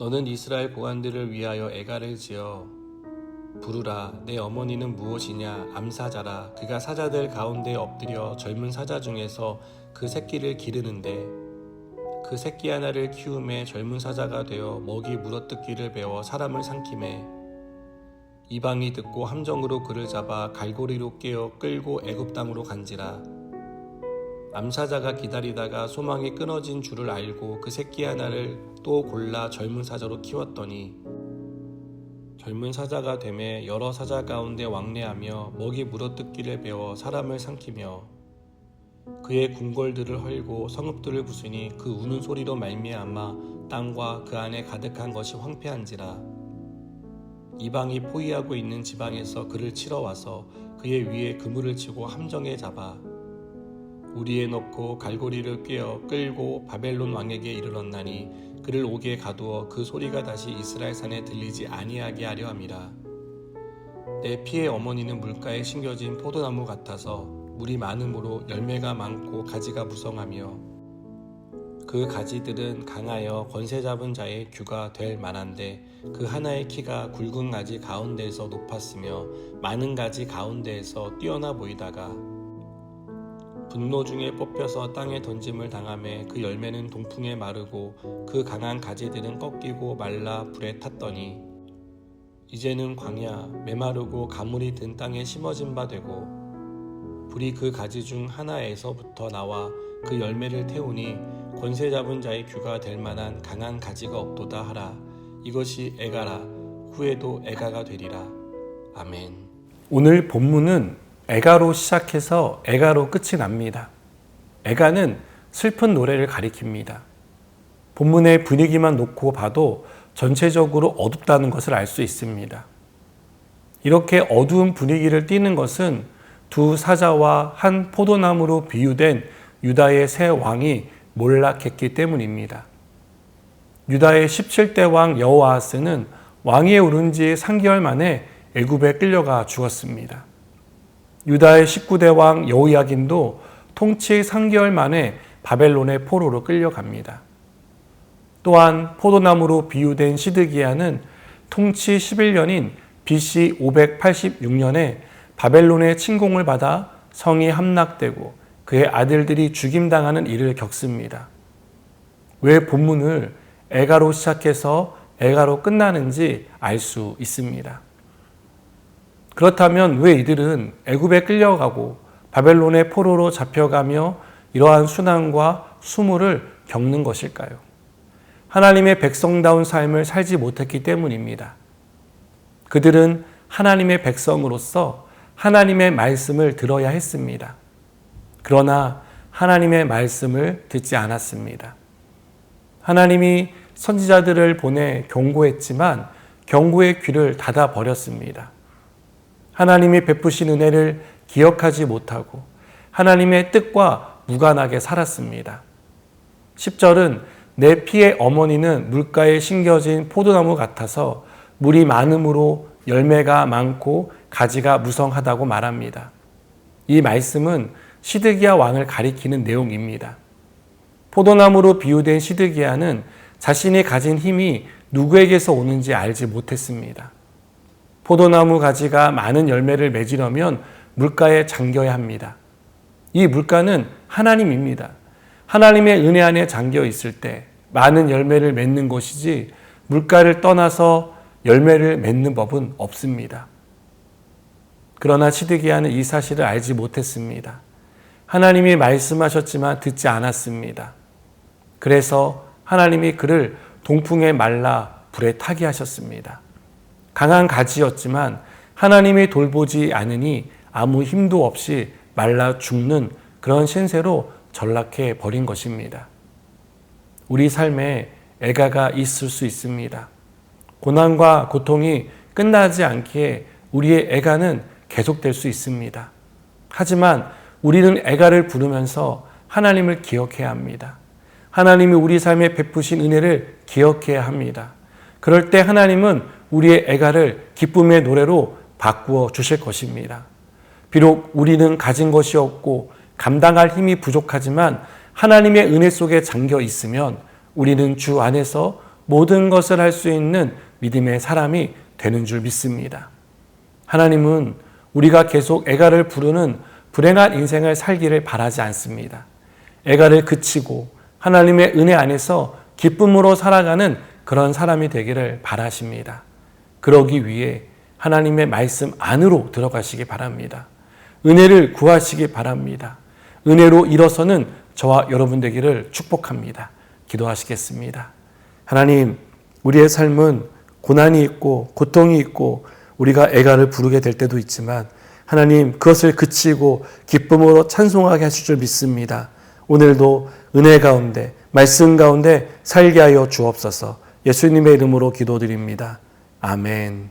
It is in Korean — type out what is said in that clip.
너는 이스라엘 보안들을 위하여 애가를 지어 부르라. 내 어머니는 무엇이냐? 암사자라. 그가 사자들 가운데 엎드려 젊은 사자 중에서 그 새끼를 기르는데 그 새끼 하나를 키움에 젊은 사자가 되어 먹이 물어뜯기를 배워 사람을 삼킴에 이방이 듣고 함정으로 그를 잡아 갈고리로 깨어 끌고 애굽 땅으로 간지라 암사자가 기다리다가 소망이 끊어진 줄을 알고 그 새끼 하나를 또 골라 젊은 사자로 키웠더니 젊은 사자가 되매 여러 사자 가운데 왕래하며 먹이 물어뜯기를 배워 사람을 삼키며 그의 궁궐들을 헐고 성읍들을 부수니 그 우는 소리로 말미암아 땅과 그 안에 가득한 것이 황폐한지라. 이방이 포위하고 있는 지방에서 그를 치러 와서 그의 위에 그물을 치고 함정에 잡아 우리에 넣고 갈고리를 꿰어 끌고 바벨론 왕에게 이르렀나니 그를 옥에 가두어 그 소리가 다시 이스라엘 산에 들리지 아니하게 하려 함이라. 내 피의 어머니는 물가에 심겨진 포도나무 같아서 물이 많음으로 열매가 많고 가지가 무성하며 그 가지들은 강하여 권세 잡은 자의 규가 될 만한데 그 하나의 키가 굵은 가지 가운데에서 높았으며 많은 가지 가운데에서 뛰어나 보이다가 분노 중에 뽑혀서 땅에 던짐을 당함에 그 열매는 동풍에 마르고 그 강한 가지들은 꺾이고 말라 불에 탔더니 이제는 광야 메마르고 가물이 든 땅에 심어진 바 되고 불이 그 가지 중 하나에서부터 나와 그 열매를 태우니 권세 잡은 자의 규가 될 만한 강한 가지가 없도다 하라. 이것이 애가라. 후에도 애가가 되리라. 아멘. 오늘 본문은 애가로 시작해서 애가로 끝이 납니다. 애가는 슬픈 노래를 가리킵니다. 본문의 분위기만 놓고 봐도 전체적으로 어둡다는 것을 알 수 있습니다. 이렇게 어두운 분위기를 띠는 것은 두 사자와 한 포도나무로 비유된 유다의 새 왕이 몰락했기 때문입니다. 유다의 17대 왕 여호아스는 왕위에 오른 지 3개월 만에 애굽에 끌려가 죽었습니다. 유다의 19대 왕 여호야긴도 통치 3개월 만에 바벨론의 포로로 끌려갑니다. 또한 포도나무로 비유된 시드기야는 통치 11년인 BC 586년에 바벨론의 침공을 받아 성이 함락되고 그의 아들들이 죽임당하는 일을 겪습니다. 왜 본문을 애가로 시작해서 애가로 끝나는지 알 수 있습니다. 그렇다면 왜 이들은 애굽에 끌려가고 바벨론의 포로로 잡혀가며 이러한 순환과 수모를 겪는 것일까요? 하나님의 백성다운 삶을 살지 못했기 때문입니다. 그들은 하나님의 백성으로서 하나님의 말씀을 들어야 했습니다. 그러나 하나님의 말씀을 듣지 않았습니다. 하나님이 선지자들을 보내 경고했지만 경고의 귀를 닫아 버렸습니다. 하나님이 베푸신 은혜를 기억하지 못하고 하나님의 뜻과 무관하게 살았습니다. 10절은 내 피의 어머니는 물가에 심겨진 포도나무 같아서 물이 많음으로 열매가 많고 가지가 무성하다고 말합니다. 이 말씀은 시드기야 왕을 가리키는 내용입니다. 포도나무로 비유된 시드기야는 자신이 가진 힘이 누구에게서 오는지 알지 못했습니다. 포도나무 가지가 많은 열매를 맺으려면 물가에 잠겨야 합니다. 이 물가는 하나님입니다. 하나님의 은혜 안에 잠겨 있을 때 많은 열매를 맺는 것이지 물가를 떠나서 열매를 맺는 법은 없습니다. 그러나 시드기야는 이 사실을 알지 못했습니다. 하나님이 말씀하셨지만 듣지 않았습니다. 그래서 하나님이 그를 동풍에 말라 불에 타게 하셨습니다. 강한 가지였지만 하나님이 돌보지 않으니 아무 힘도 없이 말라 죽는 그런 신세로 전락해 버린 것입니다. 우리 삶에 애가가 있을 수 있습니다. 고난과 고통이 끝나지 않기에 우리의 애가는 계속될 수 있습니다. 하지만 우리는 애가를 부르면서 하나님을 기억해야 합니다. 하나님이 우리 삶에 베푸신 은혜를 기억해야 합니다. 그럴 때 하나님은 우리의 애가를 기쁨의 노래로 바꾸어 주실 것입니다. 비록 우리는 가진 것이 없고 감당할 힘이 부족하지만 하나님의 은혜 속에 잠겨 있으면 우리는 주 안에서 모든 것을 할 수 있는 믿음의 사람이 되는 줄 믿습니다. 하나님은 우리가 계속 애가를 부르는 불행한 인생을 살기를 바라지 않습니다. 애가를 그치고 하나님의 은혜 안에서 기쁨으로 살아가는 그런 사람이 되기를 바라십니다. 그러기 위해 하나님의 말씀 안으로 들어가시기 바랍니다. 은혜를 구하시기 바랍니다. 은혜로 일어서는 저와 여러분 되기를 축복합니다. 기도하시겠습니다. 하나님, 우리의 삶은 고난이 있고 고통이 있고 우리가 애가를 부르게 될 때도 있지만 하나님 그것을 그치고 기쁨으로 찬송하게 하실 줄 믿습니다. 오늘도 은혜 가운데 말씀 가운데 살게 하여 주옵소서. 예수님의 이름으로 기도드립니다. 아멘.